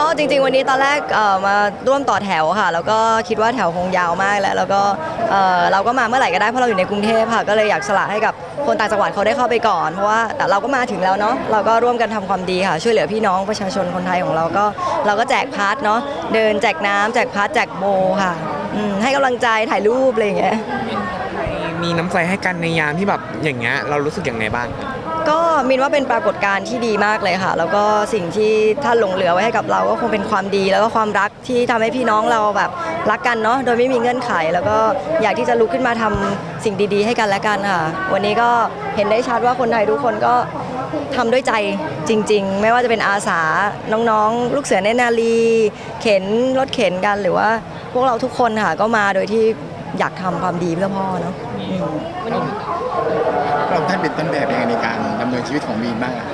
ก็จริง ๆ วันนี้ตอนแรกมาร่วมต่อแถวค่ะ แล้วก็คิดว่าแถวคงยาวมากแล้ว แล้วก็เราก็มาเมื่อไหร่ก็ได้เพราะเราอยู่ในกรุงเทพค่ะ ก็เลยอยากสละให้กับคนต่างจังหวัดเขาได้เข้าไปก่อน เพราะว่าแต่เราก็มาถึงแล้วเนาะ เราก็ร่วมกันทำความดีค่ะ ช่วยเหลือพี่น้องประชาชนคนไทยของเราก็ เราก็แจกพาร์ทเนาะ เดินแจกน้ำแจกพาร์ทแจกโบค่ะ ให้กำลังใจถ่ายรูปอะไรอย่างเงี้ยมีน้ำใจให้กันในยามที่แบบอย่างเงี้ยเรารู้สึกยังไงบ้าง ก็มินว่าเป็นปรากฏการณ์ที่ดีมากเลยค่ะ แล้วก็สิ่งที่ท่านหลงเหลือไว้ให้กับเราก็คงเป็นความดีแล้วก็ความรักที่ทำให้พี่น้องเราแบบรักกันเนาะโดยไม่มีเงื่อนไข แล้วก็อยากที่จะลุกขึ้นมาทำสิ่งดีๆ ให้กันและกันค่ะ วันนี้ก็เห็นได้ชัดว่าคนไทยทุกคนก็ทำด้วยใจจริง ๆ ไม่ว่าจะเป็นอาสาน้องๆ ลูกเสือเนนารีเข็นรถเข็นกันหรือว่าพวกเราทุกคนค่ะก็มาโดยที่ อยากทำความดีเพื่อพ่อเนาะอืมพระองค์ท่านเป็นต้นแบบยังไงในการดำเนินชีวิตของมีนบ้างอะ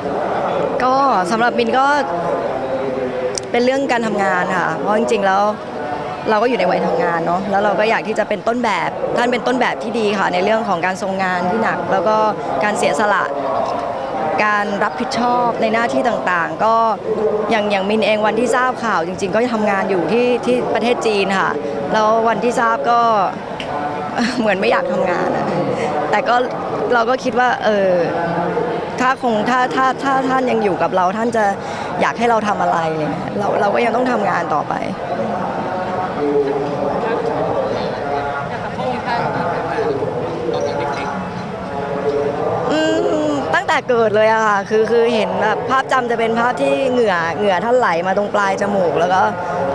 ก็สำหรับมินก็เป็นเรื่องการทำงานค่ะ เพราะจริงๆแล้วเราก็อยู่ในวัยทำงานเนาะแล้วเราก็อยากที่จะเป็นต้นแบบท่านเป็นต้นแบบที่ดีค่ะ ในเรื่องของการทรงงานที่หนัก แล้วก็การเสียสละการรับผิดชอบในหน้าที่ต่างๆ ก็อย่างอย่างมินเองวันที่ทราบข่าวจริง ๆ ก็ทำงานอยู่ที่ที่ประเทศจีนค่ะ แล้ววันที่ทราบก็เหมือนไม่อยากทำงานอะแต่ก็เราก็คิดว่าเออถ้าคงถ้าถ้าถ้าท่านยังอยู่กับเราท่านจะอยากให้เราทำอะไรอะไรเงี้ยเราเราก็ยังต้องทำงานต่อไปอืมตั้งแต่เกิดเลยอะค่ะ คือคือเห็นแบบภาพจำจะเป็นภาพที่เหงื่อเหงื่อท่านไหลมาตรงปลายจมูก แล้วก็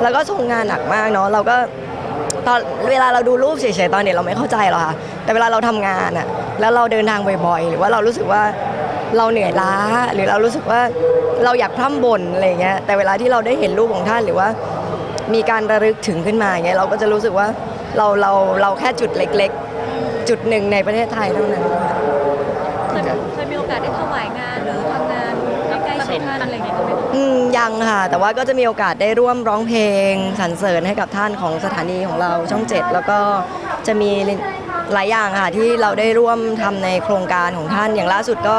แล้วก็ทรงงานหนักมากเนาะ เราก็ ตอนเวลาเราดูรูปเฉยๆตอนเด็กเราไม่เข้าใจหรอกค่ะแต่เวลาเราทำงานอะแล้วเราเดินทางบ่อยๆ หรือว่าเรารู้สึกว่าเราเหนื่อยล้า หรือเรารู้สึกว่าเราอยากพร่ำบ่นอะไรเงี้ยแต่เวลาที่เราได้เห็นรูปของท่านหรือว่า มีการระลึกถึงขึ้นมาอย่างเงี้ยเราก็จะรู้สึกว่าเราเราเราแค่จุดเล็ก ๆ จุดหนึ่งในประเทศไทยเท่านั้นค่ะเคยเคยมีโอกาสได้ถวายงานหรือ ยังค่ะ แต่ว่าก็จะมีโอกาสได้ร่วมร้องเพลงสรรเสริญให้กับท่านของสถานีของเราช่องเจ็ดแล้วก็จะมีหลายอย่างค่ะที่เราได้ร่วมทำในโครงการของท่านอย่างล่าสุดก็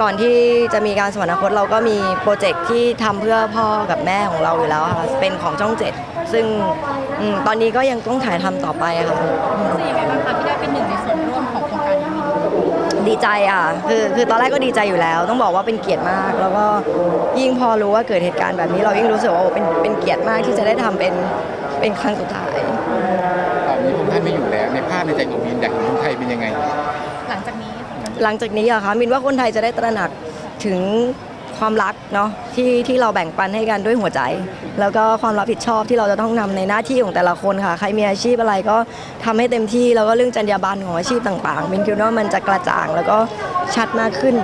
ก่อนที่จะมีการสวรรคตเราก็มีโปรเจกต์ที่ทำเพื่อพ่อกับแม่ของเราอยู่แล้วค่ะเป็นของช่องเจ็ดซึ่งอตอนนี้ก็ยังต้องถ่ายทำต่อไปค่ะ ใจอะคือคือตอนแรกก็ดีใจอยู่แล้ว ต้องบอกว่าเป็นเกียรติมาก แล้วก็ยิ่งพอรู้ว่าเกิดเหตุการณ์แบบนี้เรายิ่งรู้สึกว่าโอ้เป็นเป็นเกียรติมากที่จะได้ทำเป็นเป็นครั้งสุดท้ายตอนนี้พระองค์ท่านไม่อยู่แล้วในภาพในใจของมีนอยากเห็นคนไทยเป็นยังไง หลังจากนี้ หลังจากนี้อะคะมินว่าคนไทยจะได้ตระหนักถึง ความรักเนาะที่ที่เราแบ่งปันให้กันด้วยหัวใจ แล้วก็ความรับผิดชอบที่เราจะต้องนำในหน้าที่ของแต่ละคนค่ะ ใครมีอาชีพอะไรก็ทำให้เต็มที่ แล้วก็เรื่องจรรยาบรรณของอาชีพต่างๆมินคิดว่ามันจะกระจ่างแล้วก็ชัดมากขึ้น